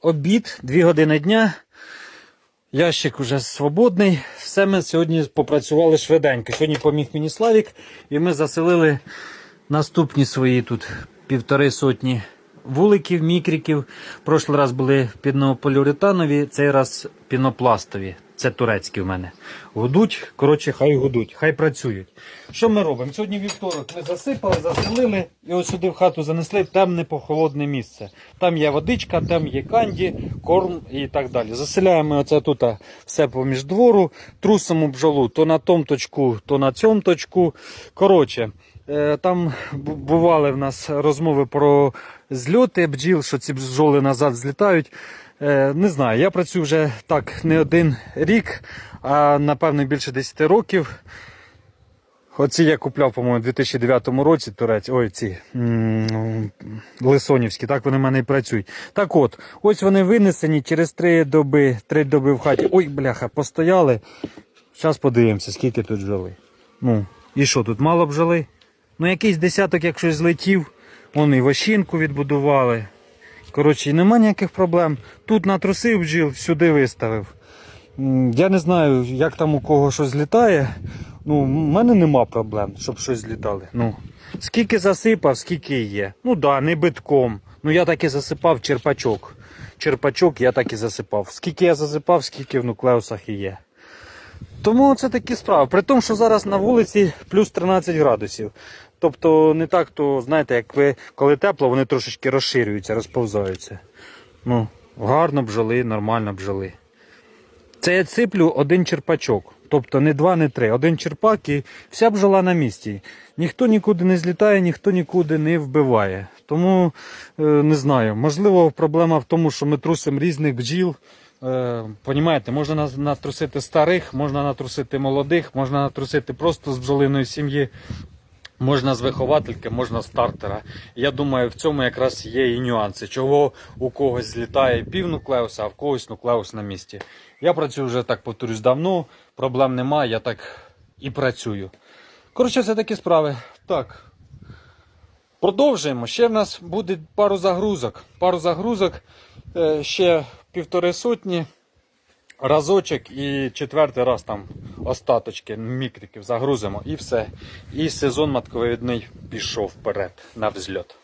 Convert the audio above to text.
Обід, 2 години дня. Ящик уже свободний. Все ми сьогодні попрацювали швиденько. Сьогодні поміг мені Славік, і ми заселили наступні свої тут півтори сотні вуликів, мікриків. Прошлий раз були пінополіуретанові, цей раз пінопластові. Це турецькі в мене. Гудуть, коротше, хай гудуть, хай працюють. Що ми робимо? Сьогодні вівторок ми засипали, заселили і ось сюди в хату занесли темне похолодне місце. Там є водичка, там є канді, корм і так далі. Заселяємо оце тут все поміж двору, трусимо бджолу то на тому точку, то на цьому точку. Коротше, е, там бували в нас розмови про зльоти бджіл, що ці бджоли назад злітають. Е, Не знаю, я працюю вже так не один рік, а напевно більше 10 років. Оці я купляв, по-моєму, у 2009 році турець, ой, ці лисонівські, так вони в мене і працюють. Так от, ось вони винесені через 3 доби, 3 доби в хаті. Ой, бляха, постояли. Зараз подивимося, скільки тут бджоли. Ну, і що, тут мало бджоли? Ну, якийсь десяток, якщо злетів, вони вощинку відбудували. Коротше, і нема ніяких проблем. Тут натрусив бджіл, сюди виставив. Я не знаю, як там у кого щось злітає. Ну, в мене нема проблем, щоб щось злітали. Ну, скільки засипав, скільки є. Ну да, не битком. Ну я так і засипав черпачок. Черпачок я так і засипав. Скільки я засипав, скільки в нуклеусах і є. Тому це такі справи. При тому, що зараз на вулиці плюс 13 градусів. Тобто не так, то знаєте, як ви коли тепло, вони трошечки розширюються, розповзаються. Ну, гарно бджоли, нормально бджоли. Це я сиплю один черпачок. Тобто не два, не три. Один черпак і вся бджола на місці. Ніхто нікуди не злітає, ніхто нікуди не вбиває. Тому е, не знаю. Можливо, проблема в тому, що ми трусимо різних бджіл. Е, понімаєте, можна натрусити старих, можна натрусити молодих, можна натрусити просто з бджолиної сім'ї. Можна з виховательки, можна з стартера. Я думаю, в цьому якраз є і нюанси, чого у когось злітає пів нуклеуса, а в когось нуклеус на місці. Я працюю вже так повторюсь давно, проблем немає, я так і працюю. Коротше, це такі справи. Так. Продовжуємо. Ще в нас буде пару загрузок. Пару загрузок, ще півтори сотні. Разочок і четвертий раз там остаточки мікриків загрузимо і все. І сезон матковидний пішов вперед на взльот.